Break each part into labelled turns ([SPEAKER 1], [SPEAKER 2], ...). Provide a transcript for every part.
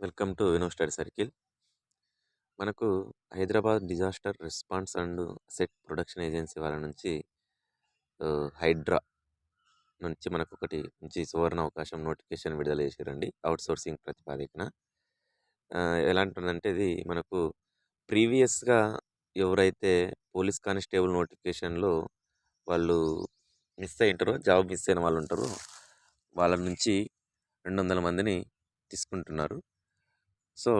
[SPEAKER 1] Welcome to Uno study circle. మనకు Hyderabad disaster response and set protection agency వాళ్ళ నుంచి హైడ్రా నుంచి మనకు ఒకటి మంచి సువర్ణ అవకాశం నోటిఫికేషన్ విడుదల చేశారండి. అవుట్ సోర్సింగ్ ప్రతిపాదికన ఎలాంటిదంటే ఇది మనకు ప్రీవియస్గా ఎవరైతే పోలీస్ కానిస్టేబుల్ నోటిఫికేషన్లో వాళ్ళు మిస్ అయి ఉంటారో జాబ్ మిస్ అయిన వాళ్ళు ఉంటారో వాళ్ళ నుంచి రెండు వందల మందిని తీసుకుంటున్నారు. సో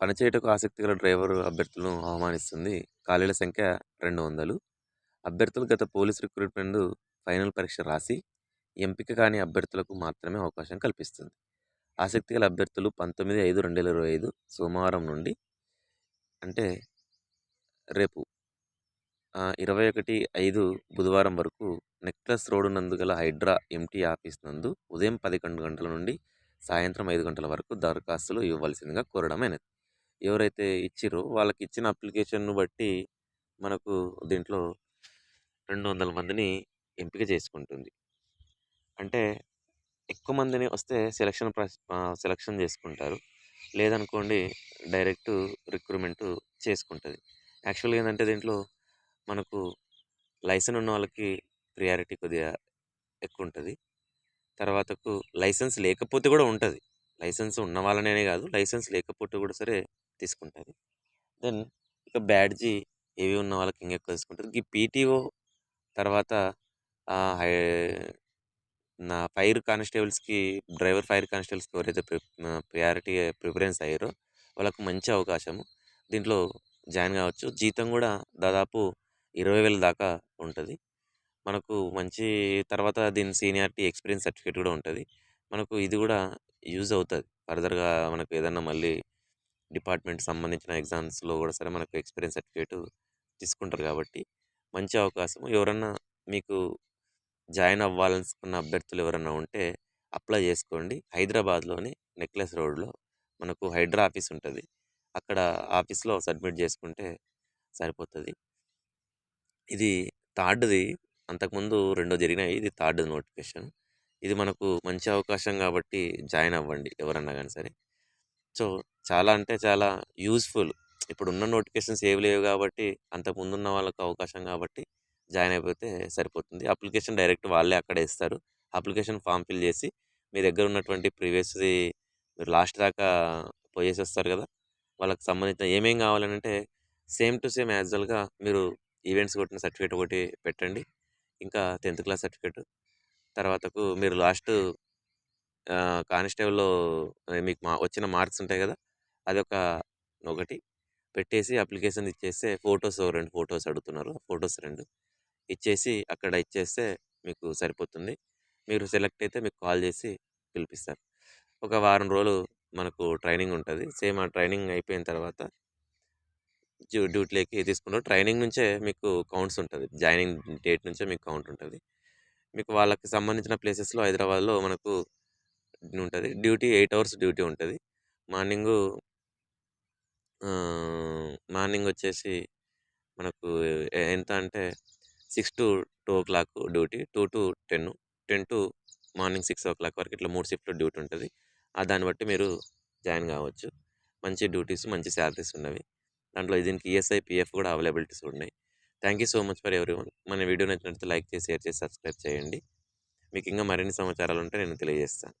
[SPEAKER 1] పనిచేయటకు ఆసక్తి గల డ్రైవర్ అభ్యర్థులను ఆహ్వానిస్తుంది ఖాళీల సంఖ్య రెండు వందలు. అభ్యర్థులు గత పోలీస్ రిక్రూట్మెంట్ ఫైనల్ పరీక్ష రాసి ఎంపిక కాని అభ్యర్థులకు మాత్రమే అవకాశం కల్పిస్తుంది. ఆసక్తి గల అభ్యర్థులు పంతొమ్మిది ఐదు రెండు వేల ఇరవై ఐదు సోమవారం నుండి అంటే రేపు ఇరవై ఒకటి ఐదు బుధవారం వరకు నెక్లెస్ రోడ్డు నందు గల హైడ్రా ఎంటీ ఆఫీస్ నందు ఉదయం పదకొండు గంటల నుండి సాయంత్రం ఐదు గంటల వరకు దరఖాస్తులు ఇవ్వవలసిందిగా కోరడమైనది ఎవరైతే ఇచ్చిరో వాళ్ళకి ఇచ్చిన అప్లికేషన్ను బట్టి మనకు దీంట్లో రెండు వందల మందిని ఎంపిక చేసుకుంటుంది. అంటే ఎక్కువ మందిని వస్తే సెలక్షన్ సెలక్షన్ చేసుకుంటారు. లేదనుకోండి డైరెక్ట్ రిక్రూట్మెంట్ చేసుకుంటుంది. యాక్చువల్గా ఏంటంటే దీంట్లో మనకు లైసెన్స్ ఉన్న వాళ్ళకి ప్రియారిటీ కొద్దిగా ఎక్కువ ఉంటుంది తర్వాతకు లైసెన్స్ లేకపోతే కూడా ఉంటుంది. లైసెన్స్ ఉన్న వాళ్ళనే కాదు లైసెన్స్ లేకపోతే కూడా సరే తీసుకుంటుంది. దెన్ ఇక బ్యాడ్జీ ఏవి ఉన్న వాళ్ళకి ఇంకెక్కువ తీసుకుంటుంది. ఈ పీటీఓ తర్వాత హై- నా ఫైర్ కానిస్టేబుల్స్కి డ్రైవర్ ఫైర్ కానిస్టేబుల్స్కి ఎవరైతే ప్రియారిటీ ప్రిఫరెన్స్ అయ్యారో వాళ్ళకు మంచి అవకాశము. దీంట్లో జాయిన్ కావచ్చు. జీతం కూడా దాదాపు ఇరవై వేల దాకా ఉంటుంది. మనకు మంచి తర్వాత దీని సీనియారిటీ ఎక్స్పీరియన్స్ సర్టిఫికేట్ కూడా ఉంటుంది. మనకు ఇది కూడా యూజ్ అవుతుంది. ఫర్దర్గా మనకు ఏదన్నా మళ్ళీ డిపార్ట్మెంట్ సంబంధించిన ఎగ్జామ్స్లో కూడా సరే మనకు ఎక్స్పీరియన్స్ సర్టిఫికేట్ తీసుకుంటారు కాబట్టి మంచి అవకాశం. ఎవరన్నా మీకు జాయిన్ అవ్వాలనుకున్న అభ్యర్థులు ఎవరన్నా ఉంటే అప్లై చేసుకోండి. హైదరాబాద్లోని నెక్లెస్ రోడ్లో మనకు హైడ్రా ఆఫీస్ ఉంటుంది. అక్కడ ఆఫీస్లో సబ్మిట్ చేసుకుంటే సరిపోతుంది. ఇది థర్డ్ది అంతకుముందు రెండో జరిగినాయి. ఇది థర్డ్ నోటిఫికేషన్. ఇది మనకు మంచి అవకాశం కాబట్టి జాయిన్ అవ్వండి ఎవరన్నా కానీ సరే. సో చాలా అంటే చాలా యూస్ఫుల్. ఇప్పుడు ఉన్న నోటిఫికేషన్స్ ఏవి లేవు కాబట్టి అంతకుముందున్న వాళ్ళకు అవకాశం కాబట్టి జాయిన్ అయిపోతే సరిపోతుంది. అప్లికేషన్ డైరెక్ట్ వాళ్ళే అక్కడే ఇస్తారు. అప్లికేషన్ ఫామ్ ఫిల్ చేసి మీ దగ్గర ఉన్నటువంటి ప్రీవియస్ది మీరు లాస్ట్ దాకా పోయేసి వస్తారు కదా! వాళ్ళకి సంబంధించిన ఏమేం కావాలంటే సేమ్ టు సేమ్ యాజువల్గా మీరు ఈవెంట్స్ కొట్టిన సర్టిఫికేట్ ఒకటి పెట్టండి. ఇంకా టెన్త్ క్లాస్ సర్టిఫికేట్. తర్వాతకు మీరు లాస్ట్ కానిస్టేబుల్లో మీకు మా వచ్చిన మార్క్స్ ఉంటాయి కదా అదొక ఒకటి పెట్టేసి అప్లికేషన్ ఇచ్చేస్తే ఫొటోస్ రెండు ఫొటోస్ అడుగుతున్నారు. ఫొటోస్ రెండు ఇచ్చేసి అక్కడ ఇచ్చేస్తే మీకు సరిపోతుంది. మీరు సెలెక్ట్ అయితే మీకు కాల్ చేసి పిలిపిస్తారు. ఒక వారం రోజులు మనకు ట్రైనింగ్ ఉంటుంది. సేమ్ ఆ ట్రైనింగ్ అయిపోయిన తర్వాత డ్యూటీలోకి తీసుకుంటారు ట్రైనింగ్ నుంచే మీకు కౌంట్స్ ఉంటుంది. జాయినింగ్ డేట్ నుంచే మీకు కౌంట్ ఉంటుంది. మీకు వాళ్ళకి సంబంధించిన ప్లేసెస్లో హైదరాబాద్లో మనకు ఉంటుంది. డ్యూటీ ఎయిట్ అవర్స్ డ్యూటీ ఉంటుంది. మార్నింగు మార్నింగ్ వచ్చేసి మనకు ఎంత అంటే six to two o'clock duty two to ten ten to morning six o'clock వరకు ఇట్లా మూడు షిఫ్ట్లో డ్యూటీ ఉంటుంది. ఆ దాన్ని బట్టి మీరు జాయిన్ కావచ్చు. మంచి డ్యూటీస్ మంచి శాలరీస్ ఉన్నవి. దాంట్లో దీనికి ఈఎస్ఐ పిఎఫ్ కూడా అవైలబిలిటీస్ ఉన్నాయి. Thank you so much for ఎవరి మన వీడియో నచ్చినట్లయితే లైక్ చేసి షేర్ చేసి సబ్స్క్రైబ్ చేయండి. మీకు ఇంకా మరిన్ని సమాచారాలు ఉంటే నేను తెలియజేస్తాను.